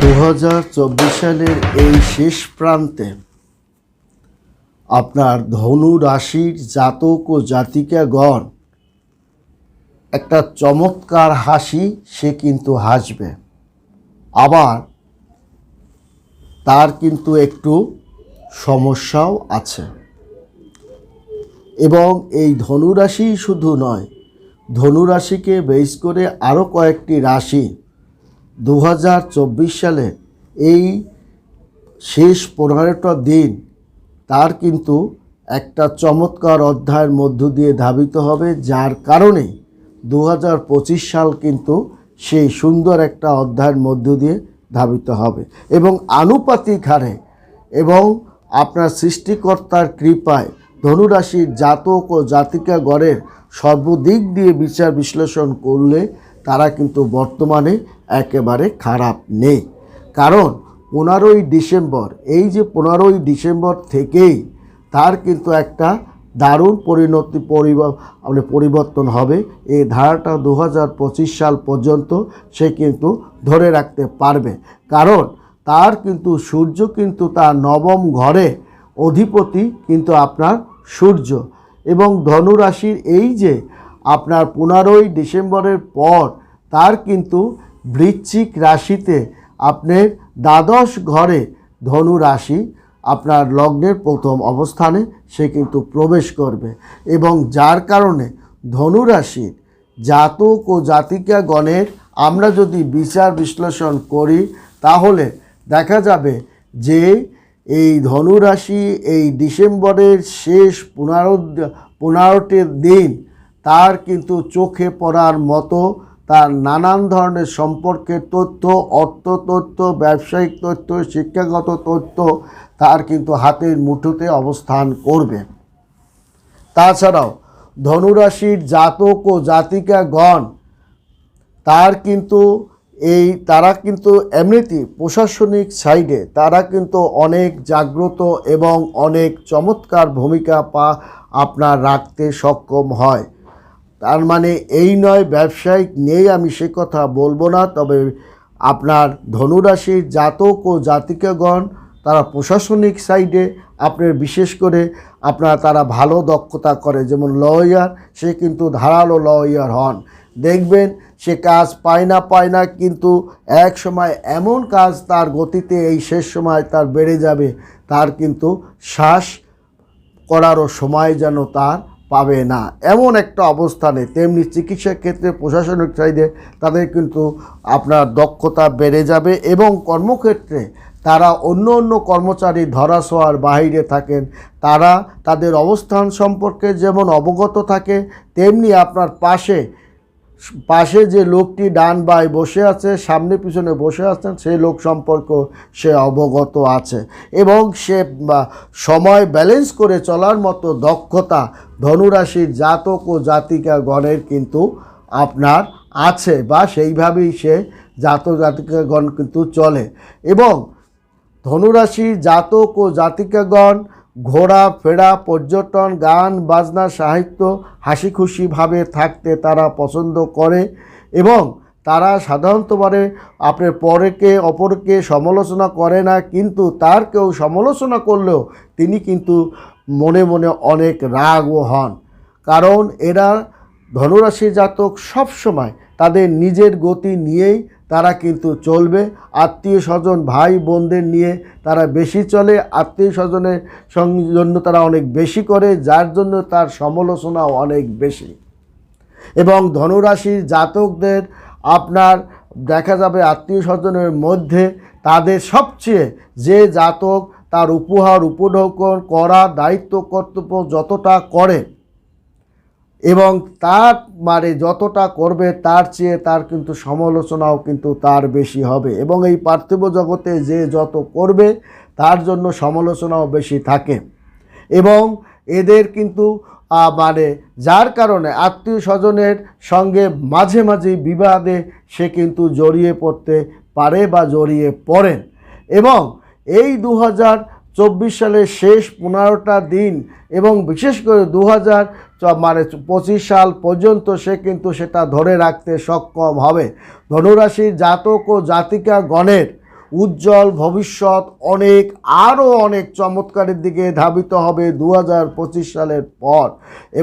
দু হাজার চব্বিশ সালের এই শেষ প্রান্তে আপনার ধনু রাশির জাতক ও জাতিকাগণ একটা চমৎকার হাসি, সে কিন্তু হাসবে। আবার তার কিন্তু একটু সমস্যাও আছে। এবং এই ধনুরাশি শুধু নয় ধনুরাশিকে বেস করে আরও কয়েকটি রাশি দু হাজার চব্বিশ সালে এই শেষ পনেরোটা দিন তার কিন্তু একটা চমৎকার অধ্যায়ের মধ্য দিয়ে ধাবিত হবে, যার কারণে দু হাজার পঁচিশ সাল কিন্তু সেই সুন্দর একটা অধ্যায়ের মধ্য দিয়ে ধাবিত হবে। এবং আনুপাতিক হারে এবং আপনার সৃষ্টিকর্তার কৃপায় ধনুরাশির জাতক ও জাতিকা গড়ের সর্বদিক দিয়ে বিচার বিশ্লেষণ করলে তারা কিন্তু বর্তমানে একেবারে খারাপ নেই। কারণ পনেরোই ডিসেম্বর, এই যে পনেরোই ডিসেম্বর থেকেই তার কিন্তু একটা দারুণ পরিণতি মানে পরিবর্তন হবে। এই ধারাটা দু হাজার পঁচিশ সাল পর্যন্ত সে কিন্তু ধরে রাখতে পারবে। কারণ তার কিন্তু সূর্য কিন্তু তার নবম ঘরে অধিপতি কিন্তু আপনার সূর্য। এবং ধনুরাশির এই যে আপনার পনেরোই ডিসেম্বরের পর তার কিন্তু বৃশ্চিক রাশিতে আপনার দ্বাদশ ঘরে ধনু রাশি আপনার লগ্নের প্রথম অবস্থানে সে কিন্তু প্রবেশ করবে। এবং যার কারণে ধনুরাশির জাতক ও জাতিকা গণের আমরা যদি বিচার বিশ্লেষণ করি, তাহলে দেখা যাবে যে এই ধনুরাশি এই ডিসেম্বরের শেষ পনেরো, পনেরোটির দিন তার কিন্তু চোখে পড়ার মতো তার নানান ধরনের সম্পর্কের তথ্য, অর্থ তথ্য, ব্যবসায়িক তথ্য, শিক্ষাগত তথ্য তার কিন্তু হাতের মুঠোতে অবস্থান করবে। তাছাড়াও ধনুরাশির জাতক ও জাতিকাগণ, তার কিন্তু এই, তারা কিন্তু এমনিতেই প্রশাসনিক সাইডে, তারা কিন্তু অনেক জাগ্রত এবং অনেক চমৎকার ভূমিকা পা আপনার রাখতে সক্ষম হয়। তার মানে এই নয়, ব্যবসায়িক নেই, আমি সে কথা বলব না। তবে আপনার ধনুরাশির জাতক ও জাতিকাগণ, তারা প্রশাসনিক সাইডে, আপনার বিশেষ করে আপনার তারা ভালো দক্ষতা করে। যেমন লয়ার, সে কিন্তু ধারালো লয়ার হন। দেখবেন, সে কাজ পায় না পায় না, কিন্তু এক সময় এমন কাজ তার গতিতে এই শেষ সময় তার বেড়ে যাবে। তার কিন্তু শ্বাস করারও সময় যেন তার পাবে না। এমন একটা অবস্থানে তেমনি চিকিৎসা ক্ষেত্রে প্রশাসনিক সাইডে তাদের কিন্তু আপনার দক্ষতা বেড়ে যাবে এবং কর্মক্ষেত্রে তারা অন্য অন্য কর্মচারী ধরাছোঁয়ার বাহিরে থাকেন। তারা তাদের অবস্থান সম্পর্কে যেমন অবগত থাকে, তেমনি আপনার পাশে পাশে যে লোকটি ডান বাই বসে আছে, সামনে পিছনে বসে আছেন সেই লোক সম্পর্ক সে অবগত আছে। এবং সে সময় ব্যালেন্স করে চলার মতো দক্ষতা ধনুরাশির জাতক ও জাতিকা গণের কিন্তু আপনার আছে বা সেইভাবেই সে জাতক জাতিকাগণ কিন্তু চলে। এবং ধনুরাশি জাতক ও জাতিকাগণ ঘোরা ফেরা, পর্যটন, গান, বাজনা, সাহিত্য হাসি খুশিভাবে থাকতে তারা পছন্দ করে এবং তারা সাধারণতভাবে আপনার পরেকে, অপরকে সমালোচনা করে না, কিন্তু তার কেউ সমালোচনা করলেও তিনি কিন্তু মনে মনে অনেক রাগও হন। কারণ এরা ধনুরাশি জাতক সবসময় তাদের নিজের গতি নিয়েই তারা কিন্তু চলবে। আত্মীয় স্বজন, ভাই বোনদের নিয়ে তারা বেশি চলে। আত্মীয় স্বজনের জন্য তারা অনেক বেশি করে, যার জন্য তার সমালোচনাও অনেক বেশি। এবং ধনুরাশির জাতকদের আপনার দেখা যাবে আত্মীয় স্বজনের মধ্যে তাদের সবচেয়ে যে জাতক তার উপহার, উপঢৌকন, করা, দায়িত্ব, কর্তব্য যতটা করে এবং তার মানে যতটা করবে, তার চেয়ে তার কিন্তু সমালোচনাও কিন্তু তার বেশি হবে। এবং এই পার্থিব জগতে যে যত করবে, তার জন্য সমালোচনাও বেশি থাকে। এবং এদের কিন্তু মানে যার কারণে আত্মীয় স্বজনের সঙ্গে মাঝে মাঝে বিবাদে সে কিন্তু জড়িয়ে পড়তে পারে বা জড়িয়ে পড়েন এবং এই দু চব্বিশ সালের শেষ পনেরোটা দিন এবং বিশেষ করে দু হাজার মানে পঁচিশ সাল পর্যন্ত সে কিন্তু সেটা ধরে রাখতে সক্ষম হবে। ধনুরাশির জাতক ও জাতিকা গণের উজ্জ্বল ভবিষ্যৎ অনেক, আরও অনেক চমৎকারের দিকে ধাবিত হবে দু হাজার পঁচিশ সালের পর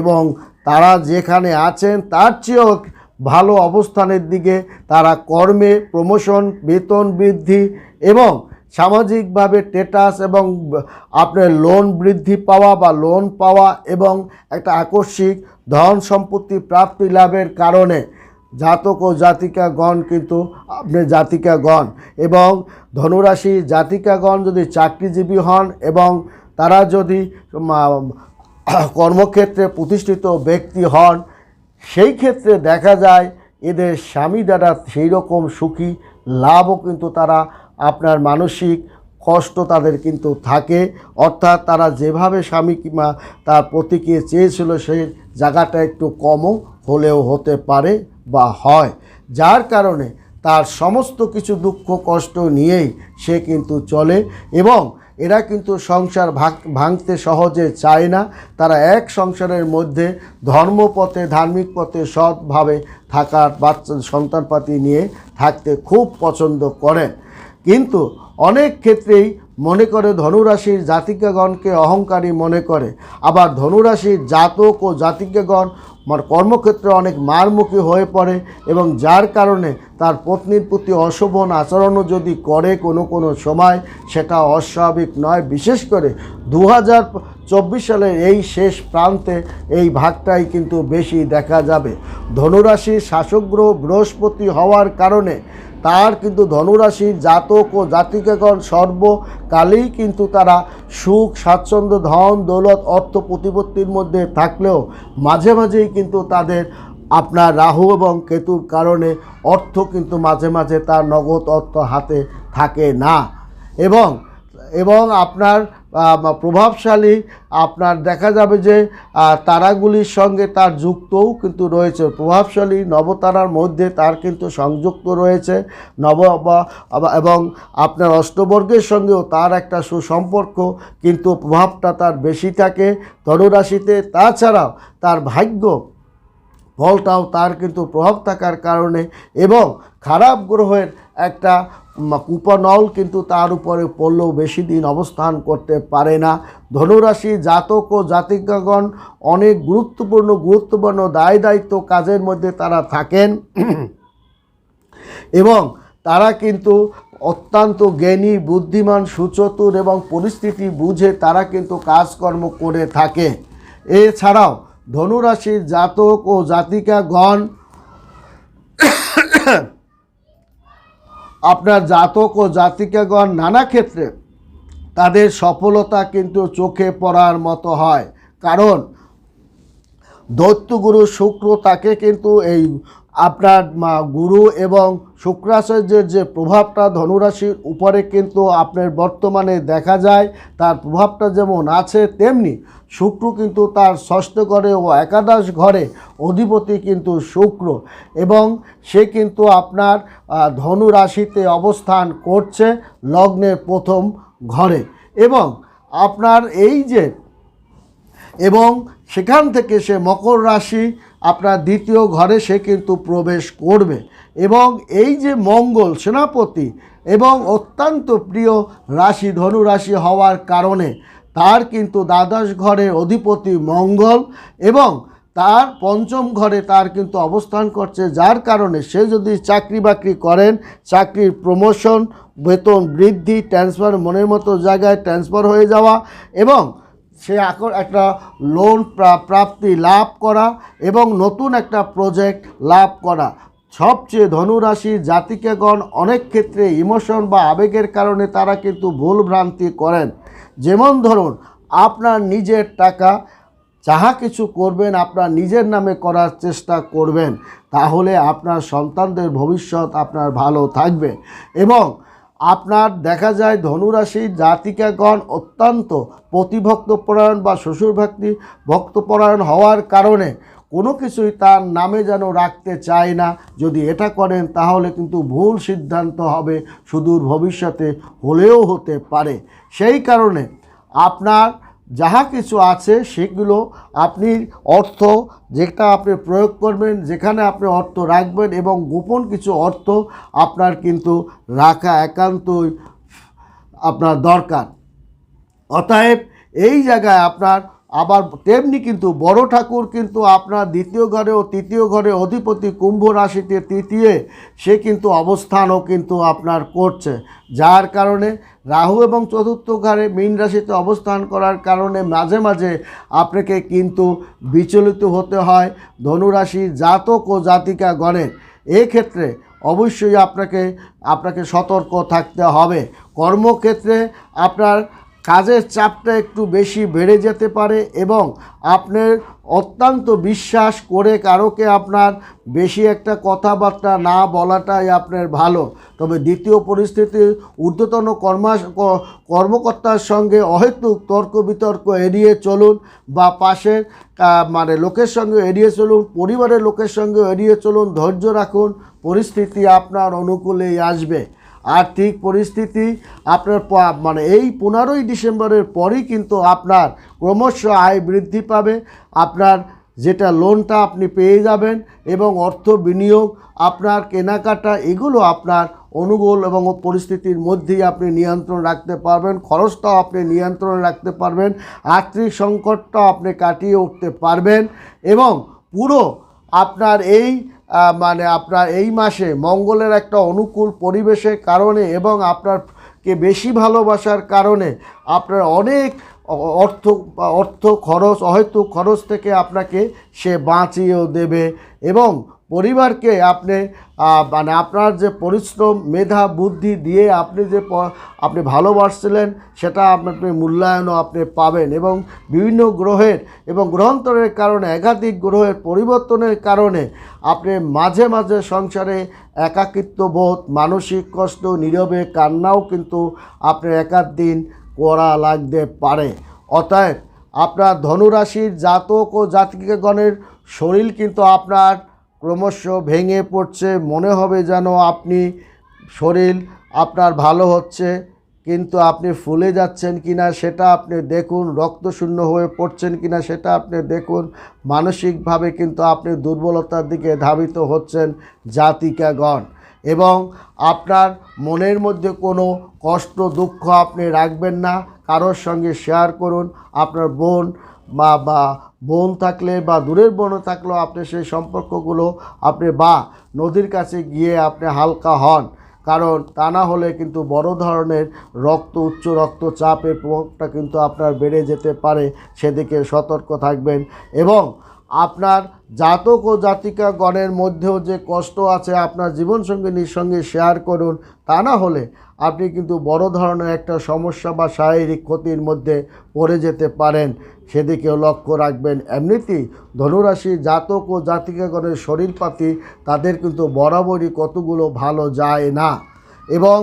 এবং তারা যেখানে আছেন, তার চেয়েও ভালো অবস্থানের দিকে তারা কর্মে, প্রমোশন, বেতন বৃদ্ধি এবং সামাজিকভাবে স্টেটাস এবং আপনার লোন বৃদ্ধি পাওয়া বা লোন পাওয়া এবং একটা আকস্মিক ধন সম্পত্তি প্রাপ্তি লাভের কারণে জাতক ও জাতিকাগণ কিন্তু, আপনি জাতিকাগণ এবং ধনুরাশি জাতিকাগণ যদি চাকরিজীবী হন এবং তারা যদি কর্মক্ষেত্রে প্রতিষ্ঠিত ব্যক্তি হন, সেই ক্ষেত্রে দেখা যায় এদের স্বামী দ্বারা সেই রকম সুখী, লাভও কিন্তু তারা আপনার মানসিক কষ্ট তাদের কিন্তু থাকে। অর্থাৎ তারা যেভাবে স্বামী কিংবা তার প্রতিকে চেয়েছিল সেই জায়গাটা একটু কমও হলেও হতে পারে বা হয়। যার কারণে তার সমস্ত কিছু দুঃখ, কষ্ট নিয়েই সে কিন্তু চলে এবং এরা কিন্তু সংসার ভাঙতে সহজে চায় না। তারা এক সংসারের মধ্যে ধর্মপথে ধার্মিক পথে সৎভাবে থাকার বাচ্চা, সন্তানপাতি নিয়ে থাকতে খুব পছন্দ করেন। কিন্তু অনেক ক্ষেত্রেই মনে করে ধনুরাশির জাতিকাগণকে অহংকারী মনে করে। আবার ধনুরাশির জাতক ও জাতিকাগণ মানে কর্মক্ষেত্রে অনেক মারমুখী হয়ে পড়ে এবং যার কারণে তার পত্নীর প্রতি অশোভন আচরণও যদি করে কোনো কোনো সময়, সেটা অস্বাভাবিক নয়। বিশেষ করে দু চব্বিশ সালের এই শেষ প্রান্তে এই ভাগটাই কিন্তু বেশি দেখা যাবে। ধনুরাশির শাসকগ্রহ বৃহস্পতি হওয়ার কারণে তার কিন্তু ধনুরাশির জাতক ও জাতিকাগণ সর্বকালেই কিন্তু তারা সুখ, স্বাচ্ছন্দ্য, ধন, দৌলত, অর্থ প্রতিপত্তির মধ্যে থাকলেও মাঝে মাঝেই কিন্তু তাদের আপনার রাহু এবং কেতুর কারণে অর্থ কিন্তু মাঝে মাঝে তার নগদ অর্থ হাতে থাকে না। এবং এবং আপনার প্রভাবশালী। আপনার দেখা যাবে যে তারাগুলির সঙ্গে তার যুক্তও কিন্তু রয়েছে। প্রভাবশালী নবতারার মধ্যে তার কিন্তু সংযুক্ত রয়েছে। নব এবং আপনার অষ্টবর্গের সঙ্গেও তার একটা সুসম্পর্ক, কিন্তু প্রভাবটা তার বেশি থাকে ধনুরাশিতে। তাছাড়াও তার ভাগ্য, ফলটাও তার কিন্তু প্রভাব থাকার কারণে এবং খারাপ গ্রহের একটা কুপনল কিন্তু তার উপরে পড়লেও বেশি দিন অবস্থান করতে পারে না। ধনুরাশি জাতক ও জাতিকাগণ অনেক গুরুত্বপূর্ণ গুরুত্বপূর্ণ, দায় দায়িত্ব কাজের মধ্যে তারা থাকেন। এবং তারা কিন্তু অত্যন্ত জ্ঞানী, বুদ্ধিমান, সুচতুর এবং পরিস্থিতি বুঝে তারা কিন্তু কাজকর্ম করে থাকে। এছাড়াও ধনুরাশির জাতক ও জাতিকাগণ আপনার জাতক ও জাতিকাগণ নানা ক্ষেত্রে তাদের সফলতা কিন্তু চোখে পড়ার মতো হয়। কারণ দৈত্যগুরু শুক্র তাকে কিন্তু এই আপনার গুরু এবং শুক্রাচার্যের যে প্রভাবটা ধনুরাশির উপরে কিন্তু আপনার বর্তমানে দেখা যায় তার প্রভাবটা যেমন আছে তেমনি শুক্র কিন্তু তার ষষ্ঠ ঘরে ও একাদশ ঘরে অধিপতি কিন্তু শুক্র এবং সে কিন্তু আপনার আহ, ধনু রাশিতে অবস্থান করছে লগ্নের প্রথম ঘরে এবং আপনার এই যে এবং সেখান থেকে সে মকর রাশি, আপনার দ্বিতীয় ঘরে সে কিন্তু প্রবেশ করবে। এবং এই যে মঙ্গল সেনাপতি এবং অত্যন্ত প্রিয় রাশি, ধনু রাশি হওয়ার কারণে তার কিন্তু দ্বাদশ ঘরের অধিপতি মঙ্গল এবং তার পঞ্চম ঘরে তার কিন্তু অবস্থান করছে, যার কারণে সে যদি চাকরি বাকরি করেন, চাকরির প্রমোশন বেতন বৃদ্ধি ট্রান্সফার মনের মতো জায়গায় ট্রান্সফার হয়ে যাওয়া এবং সে একটা লোন প্রা- প্রাপ্তি লাভ করা এবং নতুন একটা প্রজেক্ট লাভ করা। সবচেয়ে ধনুরাশির জাতিকেগণ অনেক ক্ষেত্রে ইমোশন বা আবেগের কারণে তারা কিন্তু ভুল ভ্রান্তি করেন। যেমন ধরুন, আপনার নিজের টাকা যাহা কিছু করবেন, আপনার নিজের নামে করার চেষ্টা করবেন, তাহলে আপনার সন্তানদের ভবিষ্যৎ আপনার ভালো থাকবে এবং আপনার দেখা যায় ধনুরাশির জাতিকাগণ অত্যন্ত প্রতিভক্তপরায়ণ বা শ্বশুরভক্তি ভক্তপরায়ণ হওয়ার কারণে কোনো কিছুই তার নামে যেন রাখতে চায় না। যদি এটা করেন তাহলে কিন্তু ভুল সিদ্ধান্ত হবে, সুদূর ভবিষ্যতে হলেও হতে পারে। সেই কারণে আপনার যাহা কিছু আছে সেগুলো আপনি অর্থ, যেটা আপনি প্রয়োগ করবেন, যেখানে আপনি অর্থ রাখবেন এবং গোপন কিছু অর্থ আপনার কিন্তু রাখা একান্তই আপনার দরকার। অতএব এই জায়গায় আপনার আবার তেমনি কিন্তু বড় ঠাকুর কিন্তু আপনার দ্বিতীয় ঘরে ও তৃতীয় ঘরে অধিপতি কুম্ভ রাশিতে তৃতীয়, সে কিন্তু অবস্থানও কিন্তু আপনার করছে। যার কারণে রাহু এবং চতুর্থ ঘরে মীন রাশিতে অবস্থান করার কারণে মাঝে মাঝে আপনাকে কিন্তু বিচলিত হতে হয় ধনুরাশি জাতক ও জাতিকা গণের। এক্ষেত্রে অবশ্যই আপনাকে আপনাকে সতর্ক থাকতে হবে। কর্মক্ষেত্রে আপনার কাজের চাপটা একটু বেশি বেড়ে যেতে পারে এবং আপনার অত্যন্ত বিশ্বাস করে কারোকে আপনার বেশি একটা কথাবার্তা না বলাটাই আপনার ভালো। তবে দ্বিতীয় পরিস্থিতি, ঊর্ধ্বতন কর্মা কর্মকর্তার সঙ্গে অহেতুক তর্ক বিতর্ক এড়িয়ে চলুন বা পাশের মানে লোকের সঙ্গে এড়িয়ে চলুন, পরিবারের লোকের সঙ্গে এড়িয়ে চলুন, ধৈর্য রাখুন, পরিস্থিতি আপনার অনুকূলেই আসবে। আর্থিক পরিস্থিতি আপনার মানে এই পনেরোই ডিসেম্বরের পরই কিন্তু আপনার ক্রমশ আয় বৃদ্ধি পাবে। আপনার যেটা লোনটা আপনি পেয়ে যাবেন এবং অর্থ বিনিয়োগ, আপনার কেনাকাটা, এগুলো আপনার অনুকূল এবং পরিস্থিতির মধ্যেই আপনি নিয়ন্ত্রণ রাখতে পারবেন, খরচটাও আপনি নিয়ন্ত্রণ রাখতে পারবেন, আর্থিক সংকটটাও আপনি কাটিয়ে উঠতে পারবেন এবং পুরো আপনার এই মানে আপনার এই মাসে মঙ্গলের একটা অনুকূল পরিবেশের কারণে এবং আপনার কে বেশি ভালোবাসার কারণে আপনার অনেক অর্থ অর্থ খরচ হয়তো খরচ থেকে আপনাকে সে বাঁচিয়েও দেবে এবং পরিবারকে আপনি মানে আপনার যে পরিশ্রম, মেধা, বুদ্ধি দিয়ে আপনি যে আপনি ভালোবাসছিলেন, সেটা আপনার মূল্যায়নও আপনি পাবেন এবং বিভিন্ন গ্রহের এবং গ্রহান্তরের কারণে, একাধিক গ্রহের পরিবর্তনের কারণে আপনি মাঝে মাঝে সংসারে একাকিত্ব বোধ মানসিক কষ্ট, নীরবে কান্নাও কিন্তু আপনি একাধ দিন করা লাগতে পারে। অতএব আপনার ধনুরাশির জাতক ও জাতিকাগণের শরীর কিন্তু আপনার ক্রমশ ভেঙে পড়ছে। মনে হবে যেন আপনি শরীর আপনার ভালো হচ্ছে, কিন্তু আপনি ফুলে যাচ্ছেন কিনা সেটা আপনি দেখুন রক্তশূন্য হয়ে পড়ছেন কিনা সেটা আপনি দেখুন। মানসিকভাবে কিন্তু আপনি দুর্বলতার দিকে ধাবিত হচ্ছেন জাতিকাগণ। এবং আপনার মনের মধ্যে কোনো কষ্ট, দুঃখ আপনি রাখবেন না। কারোর সঙ্গে শেয়ার করুন। আপনার বোন বা বা, বোন থাকলে বা দূরের বোনও থাকলেও আপনি সেই সম্পর্কগুলো আপনি বা নদীর কাছে গিয়ে আপনি হালকা হন। কারণ তা না হলে কিন্তু বড় ধরনের রক্ত, উচ্চ রক্তচাপের প্রভাবটা কিন্তু আপনার বেড়ে যেতে পারে। সেদিকে সতর্ক থাকবেন এবং আপনার জাতক ও জাতিকা গণের মধ্যেও যে কষ্ট আছে আপনার জীবনসঙ্গিনীর সঙ্গে শেয়ার করুন, তা না হলে আপনি কিন্তু বড় ধরনের একটা সমস্যা বা শারীরিক ক্ষতির মধ্যে পড়ে যেতে পারেন। সেদিকেও লক্ষ্য রাখবেন। এমনিতেই ধনুরাশি জাতক ও জাতিকাগণের শরীরপাতি তাদের কিন্তু বরাবরই কতগুলো ভালো যায় না। এবং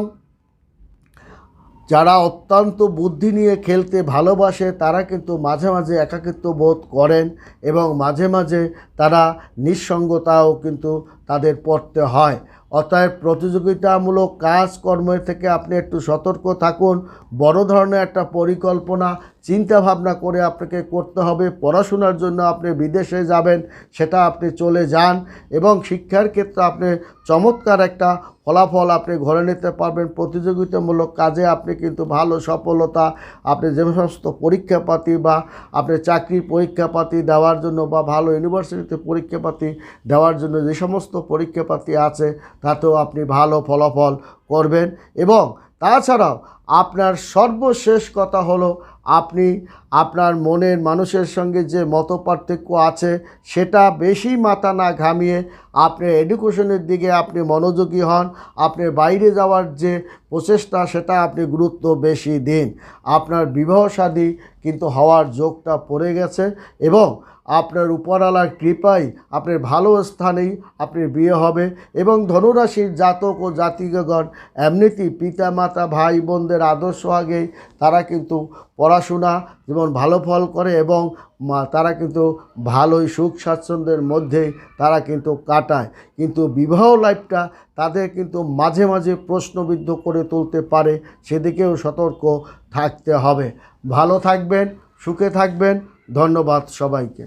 যারা অত্যন্ত বুদ্ধি নিয়ে খেলতে ভালোবাসে, তারা কিন্তু মাঝে মাঝে একাকিত্ব বোধ করেন এবং মাঝে মাঝে তারা নিঃসঙ্গতাও কিন্তু তাদের পড়তে হয়। অতএব প্রতিযোগিতামূলক কাজকর্মের থেকে আপনি একটু সতর্ক থাকুন। বড় ধরনের একটা পরিকল্পনা চিন্তা ভাবনা করে আপনাকে করতে হবে। পড়াশোনার জন্য আপনি বিদেশে যাবেন, সেটা আপনি চলে যান এবং শিক্ষার ক্ষেত্রে আপনি চমৎকার একটা ফলাফল আপনি ঘরে নিতে পারবেন। প্রতিযোগিতামূলক কাজে আপনি কিন্তু ভালো সফলতা, আপনি যে সমস্ত পরীক্ষাপাতি বা আপনি চাকরির পরীক্ষাপাতি দেওয়ার জন্য বা ভালো ইউনিভার্সিটিতে পরীক্ষাপাতি দেওয়ার জন্য যে সমস্ত পরীক্ষাপাতি আছে তাতেও আপনি ভালো ফলাফল করবেন। এবং তাছাড়াও আপনার সর্বশেষ কথা হলো আপনি আপনার মনের মানুষের সঙ্গে যে মত পার্থক্য আছে সেটা বেশি মাথা না ঘামিয়ে আপনি এডুকেশনের দিকে আপনি মনোযোগী হন। আপনি বাইরে যাওয়ার যে প্রচেষ্টা সেটা আপনি গুরুত্ব বেশি দিন। আপনার বিবাহ শাদী কিন্তু হওয়ার যোগটা পড়ে গেছে এবং আপনার উপরালার কৃপায় আপনার ভালো স্থানেই আপনার বিয়ে হবে এবং ধনুরাশির জাতক ও জাতিগণ এমনিতেই পিতা মাতা ভাই বোনদের আদর্শ আগেই তারা কিন্তু পড়াশোনা যেমন ভালো ফল করে এবং তারা কিন্তু ভালোই সুখ স্বাচ্ছন্দ্যের মধ্যেই তারা কিন্তু কাটায়। কিন্তু বিবাহ লাইফটা তাদের কিন্তু মাঝে মাঝে প্রশ্নবিদ্ধ করে তুলতে পারে, সেদিকেও সতর্ক থাকতে হবে। ভালো থাকবেন, সুখে থাকবেন। ধন্যবাদ সবাইকে।